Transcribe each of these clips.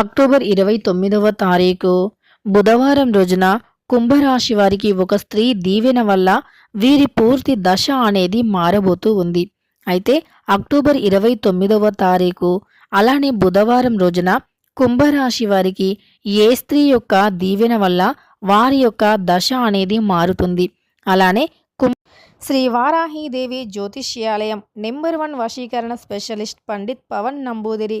October ఇరవై తొమ్మిదవ తారీఖు. బుధవారం రోజున కుంభరాశి వారికి ఒక స్త్రీ దీవెన వల్ల వీరి పూర్తి దశ అనేది మారబోతూ ఉంది. అయితే అక్టోబర్ ఇరవై తొమ్మిదవ తారీఖు అలానే బుధవారం రోజున కుంభరాశి వారికి ఏ స్త్రీ యొక్క దీవెన వల్ల వారి యొక్క దశ అనేది మారుతుంది. అలానే కుం శ్రీ వారాహీదేవి జ్యోతిష్యాలయం నెంబర్ వన్ వశీకరణ స్పెషలిస్ట్ పండిత్ పవన్ నంబూదిరి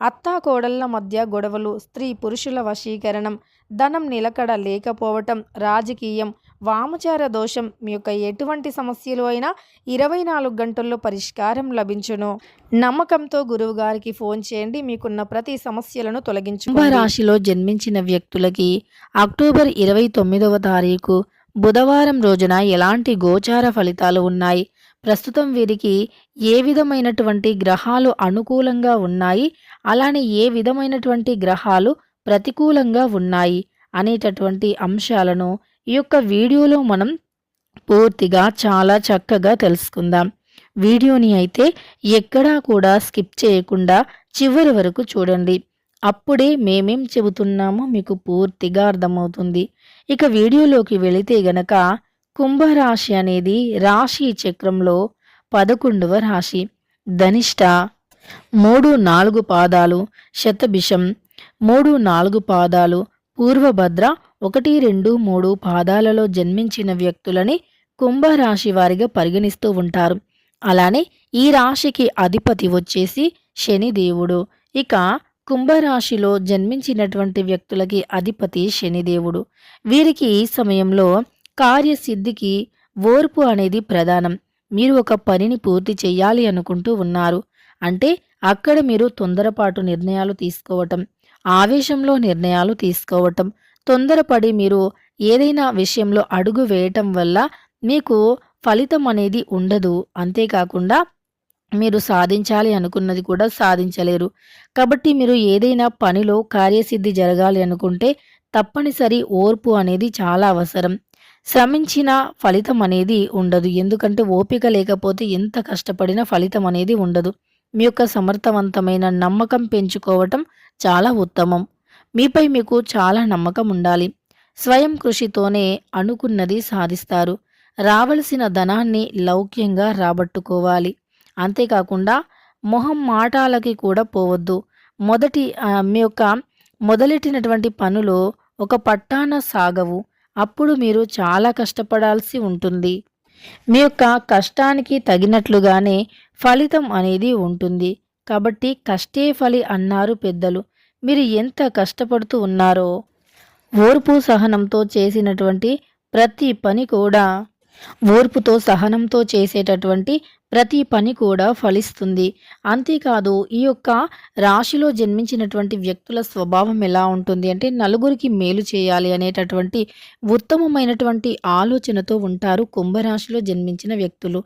అత్తాకోడళ్ళ మధ్య గొడవలు స్త్రీ పురుషుల వశీకరణం ధనం నిలకడ లేకపోవటం రాజకీయం వామచార దోషం మీ యొక్క ఎటువంటి సమస్యలు అయినా ఇరవై నాలుగు గంటల్లో పరిష్కారం లభించును. నమ్మకంతో గురువు గారికి ఫోన్ చేయండి. మీకున్న ప్రతి సమస్యలను తొలగించు రాశిలో జన్మించిన వ్యక్తులకి అక్టోబర్ ఇరవై తొమ్మిదవ తారీఖు బుధవారం రోజున ఎలాంటి గోచార ఫలితాలు ఉన్నాయి? ప్రస్తుతం వీరికి ఏ విధమైనటువంటి గ్రహాలు అనుకూలంగా ఉన్నాయి అలానే ఏ విధమైనటువంటి గ్రహాలు ప్రతికూలంగా ఉన్నాయి అనేటటువంటి అంశాలను ఈ యొక్క వీడియోలో మనం పూర్తిగా చాలా చక్కగా తెలుసుకుందాం. వీడియోని అయితే ఎక్కడా కూడా స్కిప్ చేయకుండా చివరి వరకు చూడండి. అప్పుడే మేమేం చెబుతున్నామో మీకు పూర్తిగా అర్థమవుతుంది. ఇక వీడియోలోకి వెళితే గనక కుంభరాశి అనేది రాశి చక్రంలో పదకొండవ రాశి. ధనిష్ట మూడు నాలుగు పాదాలు శతభిషం మూడు నాలుగు పాదాలు పూర్వభద్ర ఒకటి రెండు మూడు పాదాలలో జన్మించిన వ్యక్తులని కుంభరాశి వారిగా పరిగణిస్తూ ఉంటారు. అలానే ఈ రాశికి అధిపతి వచ్చేసి శనిదేవుడు ఇక కుంభరాశిలో జన్మించినటువంటి వ్యక్తులకి అధిపతి శనిదేవుడు వీరికి ఈ సమయంలో కార్యసిద్ధికి ఓర్పు అనేది ప్రధానం. మీరు ఒక పనిని పూర్తి చేయాలి అనుకుంటూ ఉన్నారు. అంటే అక్కడ మీరు తొందరపాటు నిర్ణయాలు తీసుకోవటం ఆవేశంలో నిర్ణయాలు తీసుకోవటం తొందరపడి మీరు ఏదైనా విషయంలో అడుగు వేయటం వల్ల మీకు ఫలితం అనేది ఉండదు. అంతేకాకుండా మీరు సాధించాలి అనుకున్నది కూడా సాధించలేరు. కాబట్టి మీరు ఏదైనా పనిలో కార్యసిద్ధి జరగాలి అనుకుంటే తప్పనిసరి ఓర్పు అనేది చాలా అవసరం. శ్రమించిన ఫలితం అనేది ఉండదు. ఎందుకంటే ఓపిక లేకపోతే ఎంత కష్టపడినా ఫలితం అనేది ఉండదు. మీ యొక్క సమర్థవంతమైన నమ్మకం పెంచుకోవటం చాలా ఉత్తమం. మీపై మీకు చాలా నమ్మకం ఉండాలి. స్వయం కృషితోనే అనుకున్నది సాధిస్తారు. రావలసిన ధనాన్ని లౌక్యంగా రాబట్టుకోవాలి. అంతేకాకుండా మొహం మాటాలకి కూడా పోవద్దు. మొదటి మీ యొక్క మొదలెట్టినటువంటి పనులు ఒక పట్టాన సాగవు. అప్పుడు మీరు చాలా కష్టపడాల్సి ఉంటుంది. మీ యొక్క కష్టానికి తగినట్లుగానే ఫలితం అనేది ఉంటుంది. కాబట్టి కష్టే ఫలి అన్నారు పెద్దలు. మీరు ఎంత కష్టపడుతూ ఉన్నారో ఓర్పు సహనంతో చేసినటువంటి ప్రతి పని కూడా ఓర్పుతో సహనంతో చేసేటటువంటి ప్రతి పని కూడా ఫలిస్తుంది. అంతేకాదు ఈ యొక్క రాశిలో జన్మించినటువంటి వ్యక్తుల స్వభావం ఎలా ఉంటుంది అంటే నలుగురికి మేలు చేయాలి అనేటటువంటి ఉత్తమమైనటువంటి ఆలోచనతో ఉంటారు కుంభరాశిలో జన్మించిన వ్యక్తులు.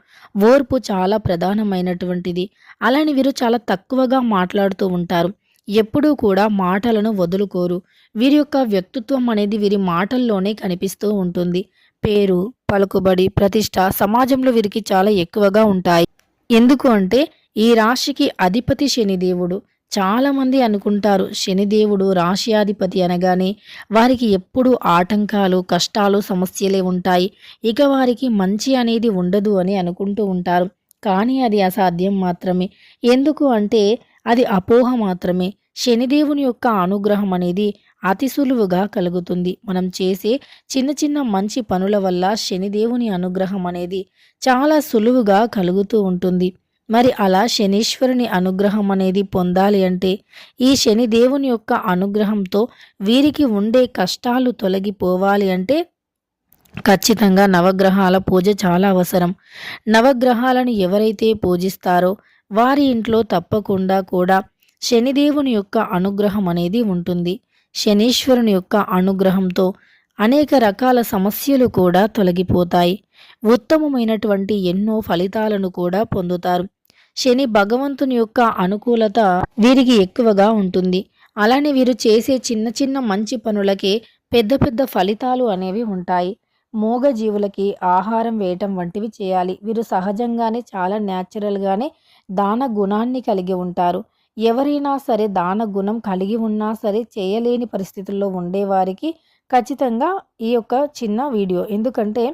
ఓర్పు చాలా ప్రధానమైనటువంటిది. అలానే వీరు చాలా తక్కువగా మాట్లాడుతూ ఉంటారు. ఎప్పుడూ కూడా మాటలను వదులుకోరు. వీరి యొక్క వ్యక్తిత్వం అనేది వీరి మాటల్లోనే కనిపిస్తూ ఉంటుంది. పేరు పలుకుబడి ప్రతిష్ట సమాజంలో వీరికి చాలా ఎక్కువగా ఉంటాయి. ఎందుకు అంటే ఈ రాశికి అధిపతి శనిదేవుడు. చాలామంది అనుకుంటారు శనిదేవుడు రాశ్యాధిపతి అనగానే వారికి ఎప్పుడూ ఆటంకాలు కష్టాలు సమస్యలే ఉంటాయి. ఇక వారికి మంచి అనేది ఉండదు అని అనుకుంటూ ఉంటారు. కానీ అది అసాధ్యం మాత్రమే. ఎందుకు అంటే అది అపోహ మాత్రమే. శనిదేవుని యొక్క అనుగ్రహం అనేది అతి సులువుగా కలుగుతుంది. మనం చేసే చిన్న చిన్న మంచి పనుల వల్ల శనిదేవుని అనుగ్రహం అనేది చాలా సులువుగా కలుగుతూ ఉంటుంది. మరి అలా శనీశ్వరుని అనుగ్రహం అనేది పొందాలి అంటే ఈ శనిదేవుని యొక్క అనుగ్రహంతో వీరికి ఉండే కష్టాలు తొలగిపోవాలి అంటే ఖచ్చితంగా నవగ్రహాల పూజ చాలా అవసరం. నవగ్రహాలను ఎవరైతే పూజిస్తారో వారి ఇంట్లో తప్పకుండా కూడా శనిదేవుని యొక్క అనుగ్రహం అనేది ఉంటుంది. శనీశ్వరుని యొక్క అనుగ్రహంతో అనేక రకాల సమస్యలు కూడా తొలగిపోతాయి. ఉత్తమమైనటువంటి ఎన్నో ఫలితాలను కూడా పొందుతారు. శని భగవంతుని యొక్క అనుకూలత వీరికి ఎక్కువగా ఉంటుంది. అలానే వీరు చేసే చిన్న చిన్న మంచి పనులకే పెద్ద పెద్ద ఫలితాలు అనేవి ఉంటాయి. మూగ జీవులకి ఆహారం వేయటం వంటివి చేయాలి. వీరు సహజంగానే చాలా న్యాచురల్గానే దాన గుణాన్ని కలిగి ఉంటారు. ఎవరైనా సరే దాన గుణం కలిగి ఉన్నా సరే చేయలేని పరిస్థితుల్లో ఉండేవారికి ఖచ్చితంగా ఈ యొక్క చిన్న వీడియో. ఎందుకంటే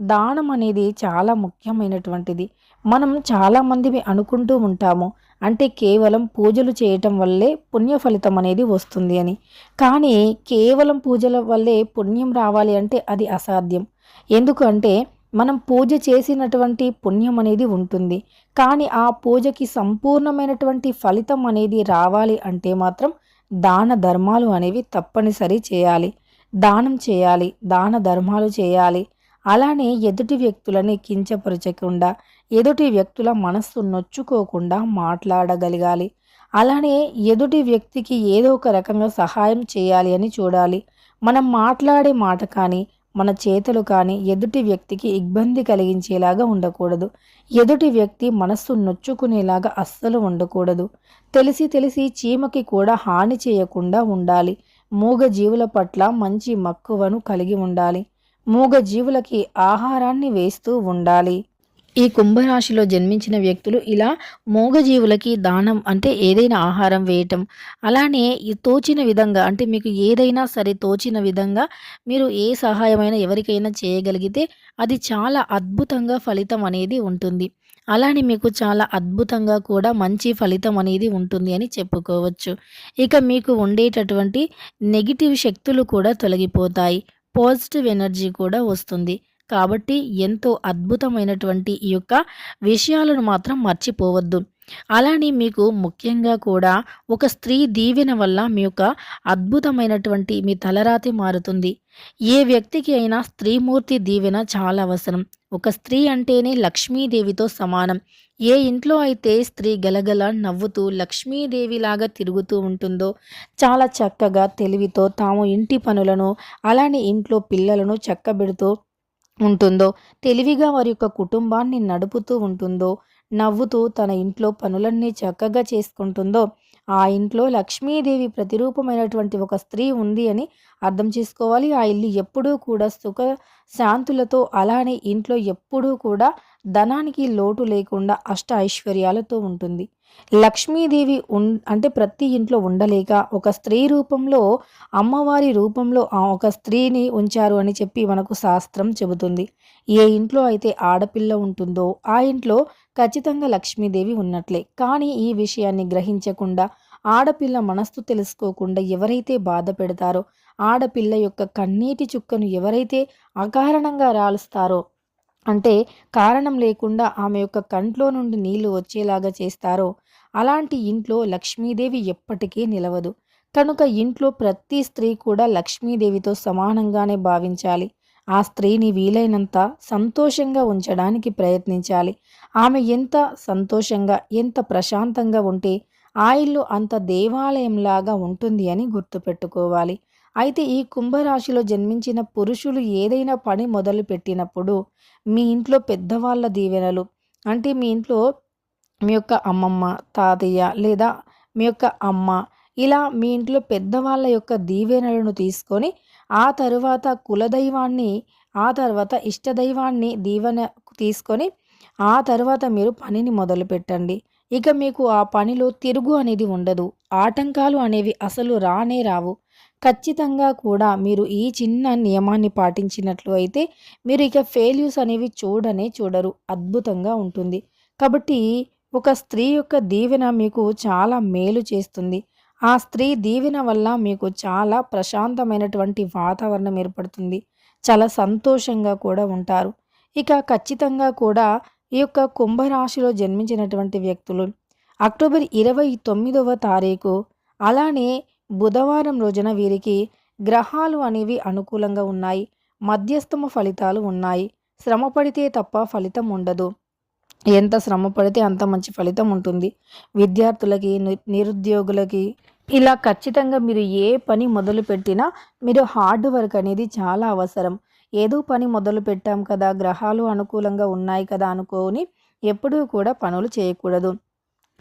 దానం అనేది చాలా ముఖ్యమైనటువంటిది. మనం చాలామంది అనుకుంటూ ఉంటాము. అంటే కేవలం పూజలు చేయటం వల్లే పుణ్య ఫలితం అనేది వస్తుంది అని. కానీ కేవలం పూజల వల్లే పుణ్యం రావాలి అంటే అది అసాధ్యం. ఎందుకంటే మనం పూజ చేసినటువంటి పుణ్యం అనేది ఉంటుంది. కానీ ఆ పూజకి సంపూర్ణమైనటువంటి ఫలితం అనేది రావాలి అంటే మాత్రం దాన ధర్మాలు అనేవి తప్పనిసరి చేయాలి. దానం చేయాలి దాన ధర్మాలు చేయాలి. అలానే ఎదుటి వ్యక్తులని కించపరచకుండా ఎదుటి వ్యక్తుల మనస్సు నొచ్చుకోకుండా మాట్లాడగలగాలి. అలానే ఎదుటి వ్యక్తికి ఏదో ఒక రకంగా సహాయం చేయాలి అని చూడాలి. మనం మాట్లాడే మాట కానీ మన చేతులు కానీ ఎదుటి వ్యక్తికి ఇబ్బంది కలిగించేలాగా ఉండకూడదు. ఎదుటి వ్యక్తి మనస్సు నొచ్చుకునేలాగా అస్సలు ఉండకూడదు. తెలిసి తెలిసి చీమకి కూడా హాని చేయకుండా ఉండాలి. మూగ జీవుల పట్ల మంచి మక్కువను కలిగి ఉండాలి. మూగ జీవులకి ఆహారాన్ని వేస్తూ ఉండాలి. ఈ కుంభరాశిలో జన్మించిన వ్యక్తులు ఇలా మూగజీవులకి దానం అంటే ఏదైనా ఆహారం వేయటం అలానే తోచిన విధంగా అంటే మీకు ఏదైనా సరే తోచిన విధంగా మీరు ఏ సహాయమైనా ఎవరికైనా చేయగలిగితే అది చాలా అద్భుతంగా ఫలితం అనేది ఉంటుంది. అలానే మీకు చాలా అద్భుతంగా కూడా మంచి ఫలితం అనేది ఉంటుంది అని చెప్పుకోవచ్చు. ఇక మీకు ఉండేటటువంటి నెగిటివ్ శక్తులు కూడా తొలగిపోతాయి. పాజిటివ్ ఎనర్జీ కూడా వస్తుంది. కాబట్టి ఎంతో అద్భుతమైనటువంటి ఈ యొక్క విషయాలను మాత్రం మర్చిపోవద్దు. అలానే మీకు ముఖ్యంగా కూడా ఒక స్త్రీ దీవెన వల్ల మీ యొక్క అద్భుతమైనటువంటి మీ తలరాతి మారుతుంది. ఏ వ్యక్తికి అయినా స్త్రీమూర్తి దీవెన చాలా అవసరం. ఒక స్త్రీ అంటేనే లక్ష్మీదేవితో సమానం. ఏ ఇంట్లో అయితే స్త్రీ గలగల నవ్వుతూ లక్ష్మీదేవిలాగా తిరుగుతూ ఉంటుందో చాలా చక్కగా తెలివితో తాము ఇంటి పనులను అలానే ఇంట్లో పిల్లలను చక్కబెడుతూ ఉంటుందో తెలివిగా వారి యొక్క కుటుంబాన్ని నడుపుతూ ఉంటుందో నవ్వుతూ తన ఇంట్లో పనులన్నీ చక్కగా చేసుకుంటుందో ఆ ఇంట్లో లక్ష్మీదేవి ప్రతిరూపమైనటువంటి ఒక స్త్రీ ఉంది అని అర్థం చేసుకోవాలి. ఆ ఇల్లు ఎప్పుడూ కూడా సుఖ శాంతులతో అలానే ఇంట్లో ఎప్పుడూ కూడా ధనానికి లోటు లేకుండా అష్ట ఐశ్వర్యాలతో ఉంటుంది. లక్ష్మీదేవి ఉన్ అంటే ప్రతి ఇంట్లో ఉండలేక ఒక స్త్రీ రూపంలో అమ్మవారి రూపంలో ఒక స్త్రీని ఉంచారు అని చెప్పి మనకు శాస్త్రం చెబుతుంది. ఏ ఇంట్లో అయితే ఆడపిల్ల ఉంటుందో ఆ ఇంట్లో ఖచ్చితంగా లక్ష్మీదేవి ఉన్నట్లే. కానీ ఈ విషయాన్ని గ్రహించకుండా ఆడపిల్ల మనస్సు తెలుసుకోకుండా ఎవరైతే బాధ పెడతారో ఆడపిల్ల యొక్క కన్నీటి చుక్కను ఎవరైతే అకారణంగా రాలుస్తారో అంటే కారణం లేకుండా ఆమె యొక్క కంట్లో నుండి నీళ్ళు వచ్చేలాగా చేస్తారో అలాంటి ఇంట్లో లక్ష్మీదేవి ఎప్పటికీ నిలవదు. కనుక ఇంట్లో ప్రతి స్త్రీ కూడా లక్ష్మీదేవితో సమానంగానే భావించాలి. ఆ స్త్రీని వీలైనంత సంతోషంగా ఉంచడానికి ప్రయత్నించాలి. ఆమె ఎంత సంతోషంగా ఎంత ప్రశాంతంగా ఉంటే ఆ ఇల్లు అంత దేవాలయంలాగా ఉంటుంది అని గుర్తుపెట్టుకోవాలి. అయితే ఈ కుంభరాశిలో జన్మించిన పురుషులు ఏదైనా పని మొదలు పెట్టినప్పుడు మీ ఇంట్లో పెద్దవాళ్ళ దీవెనలు అంటే మీ ఇంట్లో మీ యొక్క అమ్మమ్మ తాతయ్య లేదా మీ యొక్క అమ్మ ఇలా మీ ఇంట్లో పెద్దవాళ్ళ యొక్క దీవెనలను తీసుకొని ఆ తరువాత కులదైవాన్ని ఆ తర్వాత ఇష్టదైవాన్ని దీవెన తీసుకొని ఆ తర్వాత మీరు పనిని మొదలు పెట్టండి ఇక మీకు ఆ పనిలో తిరుగు అనేది ఉండదు. ఆటంకాలు అనేవి అసలు రానే రావు. ఖచ్చితంగా కూడా మీరు ఈ చిన్న నియమాన్ని పాటించినట్లు అయితే మీరు ఇక ఫెయిల్యూస్ అనేవి చూడనే చూడరు అద్భుతంగా ఉంటుంది. కాబట్టి ఒక స్త్రీ యొక్క దీవెన మీకు చాలా మేలు చేస్తుంది. ఆ స్త్రీ దీవెన వల్ల మీకు చాలా ప్రశాంతమైనటువంటి వాతావరణం ఏర్పడుతుంది. చాలా సంతోషంగా కూడా ఉంటారు. ఇక ఖచ్చితంగా కూడా ఈ యొక్క కుంభరాశిలో జన్మించినటువంటి వ్యక్తులు అక్టోబర్ ఇరవై తొమ్మిదవ తారీఖు అలానే బుధవారం రోజున వీరికి గ్రహాలు అనేవి అనుకూలంగా ఉన్నాయి. మధ్యస్థమ ఫలితాలు ఉన్నాయి. శ్రమ పడితే తప్ప ఫలితం ఉండదు. ఎంత శ్రమ పడితే అంత మంచి ఫలితం ఉంటుంది. విద్యార్థులకి నిరుద్యోగులకి ఇలా ఖచ్చితంగా మీరు ఏ పని మొదలు పెట్టినా మీరు హార్డ్ వర్క్ అనేది చాలా అవసరం. ఏదో పని మొదలు పెట్టాం కదా గ్రహాలు అనుకూలంగా ఉన్నాయి కదా అనుకోని ఎప్పుడూ కూడా పనులు చేయకూడదు.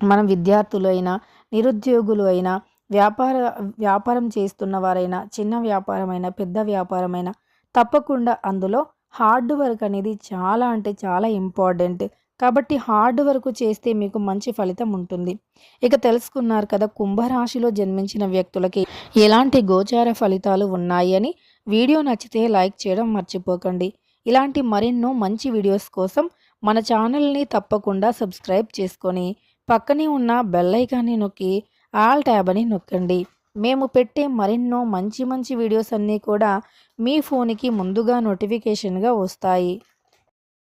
మనం విద్యార్థులు అయినా నిరుద్యోగులు అయినా వ్యాపార వ్యాపారం చేస్తున్న వారైనా చిన్న వ్యాపారమైనా పెద్ద వ్యాపారమైనా తప్పకుండా అందులో హార్డ్ వర్క్ అనేది చాలా అంటే చాలా ఇంపార్టెంట్. కాబట్టి హార్డ్ వర్క్ చేస్తే మీకు మంచి ఫలితం ఉంటుంది. ఇక తెలుసుకున్నారు కదా కుంభరాశిలో జన్మించిన వ్యక్తులకి ఎలాంటి గోచార ఫలితాలు ఉన్నాయి అని వీడియో నచ్చితే లైక్ చేయడం మర్చిపోకండి. ఇలాంటి మరెన్నో మంచి వీడియోస్ కోసం మన ఛానల్ని తప్పకుండా సబ్స్క్రైబ్ చేసుకొని పక్కనే ఉన్న బెల్ ఐకాన్ని నొక్కి ఆల్ ట్యాబ్ అని నొక్కండి. మేము పెట్టే మరెన్నో మంచి మంచి వీడియోస్ అన్నీ కూడా మీ ఫోన్కి ముందుగా నోటిఫికేషన్గా వస్తాయి.